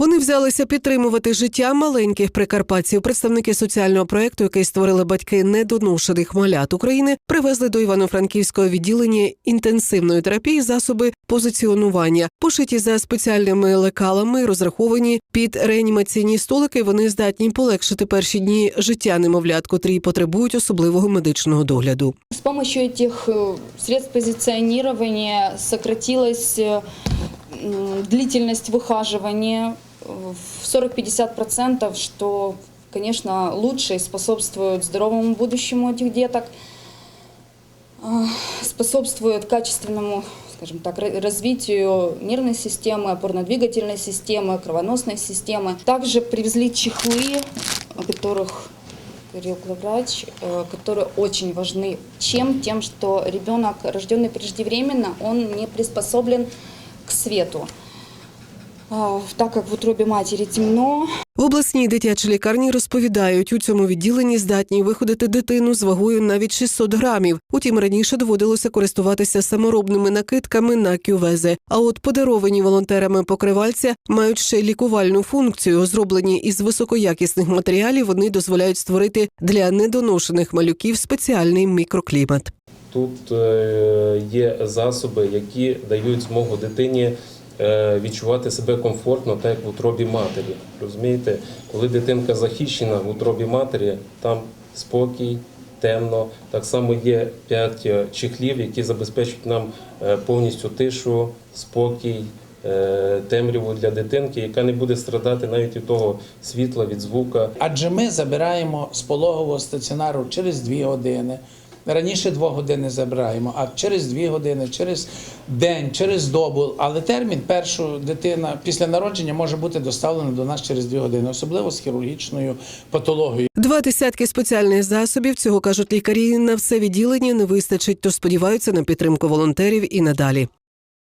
Вони взялися підтримувати життя маленьких прикарпатців. Представники соціального проекту, який створили батьки недоношених малят України, привезли до івано-франківського відділення інтенсивної терапії засоби позиціонування, пошиті за спеціальними лекалами, розраховані під реанімаційні столики. Вони здатні полегшити перші дні життя немовлят, котрі потребують особливого медичного догляду. С помощью этих э, средств позиционирования сократилась э, м, длительность выхаживания в 40-50%, что, конечно, лучше способствует здоровому будущему этих деток, а, способствует качественному скажем так, ра- развитию нервной системы, опорно-двигательной системы, кровоносной системы. Также привезли чехлы, о которых говорил главврач, э, которые очень важны. Чем? Тем, что ребенок, рожденный преждевременно, он не приспособлен свету. Так как в утробе матери темно, В обласній дитячій лікарні розповідають, у цьому відділенні здатні виходити дитину з вагою навіть 600 грамів. Утім, раніше доводилося користуватися саморобними накидками на кювези. А от подаровані волонтерами покривальця мають ще й лікувальну функцію. Зроблені із високоякісних матеріалів, вони дозволяють створити для недоношених малюків спеціальний мікроклімат. Тут е, є засоби, які дають змогу дитині е, відчувати себе комфортно, так як в утробі матері. Розумієте, коли дитинка захищена в утробі матері, там спокій, темно. Так само є п'ять е, чехлів, які забезпечують нам повністю тишу, спокій. Темряву для дитинки, яка не буде страдати навіть від того світла, від звука. Адже ми забираємо з пологового стаціонару через 2 години. Раніше 2 години забираємо, а через 2 години, через день, через добу. Але термін першу дитина після народження може бути доставлена до нас через 2 години, особливо з хірургічною патологією. Два десятки спеціальних засобів цього кажуть лікарі на все відділення не вистачить, тож сподіваються на підтримку волонтерів і надалі.